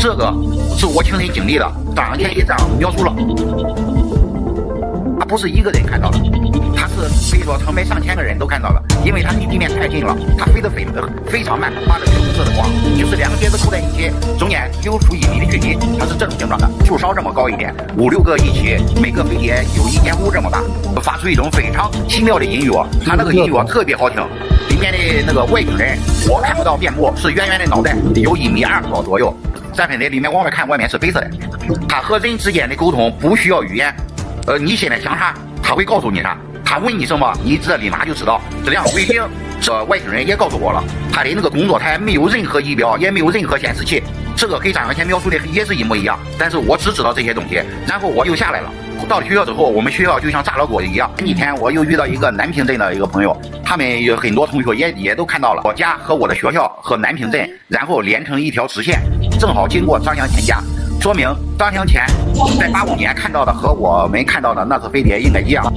这个是我亲身经历的，张扬前也这样描述了。他不是一个人看到的，他是可以说成百上千个人都看到了，因为他离地面太近了，他飞得非非常慢，发着橘红色的光，就是两个碟子扣在一起，中间有出一米的距离，它是这种形状的，就稍这么高一点，五六个一起，每个飞碟有一点五这么大，发出一种非常奇妙的音乐，他那个音乐特别好听。里面的那个外星人，我看不到面部，是圆圆的脑袋，有一米二高左右。咱分在里面往外看，外面是白色的。他和人之间的沟通不需要语言，呃，你现在想啥，他会告诉你啥。他问你什么，你这立马就知道。这辆飞艇，这外星人也告诉我了，他的那个工作台没有任何仪表，也没有任何显示器。这个跟张小贤描述的也是一模一样，但是我只知道这些东西，然后我就下来了。到了学校之后，我们学校就像炸了锅一样。那天我又遇到一个南平镇的一个朋友，他们有很多同学也也都看到了我家和我的学校和南平镇，然后连成一条直线，正好经过张祥前家，说明张祥前在八五年看到的和我们看到的那次飞碟应该一样。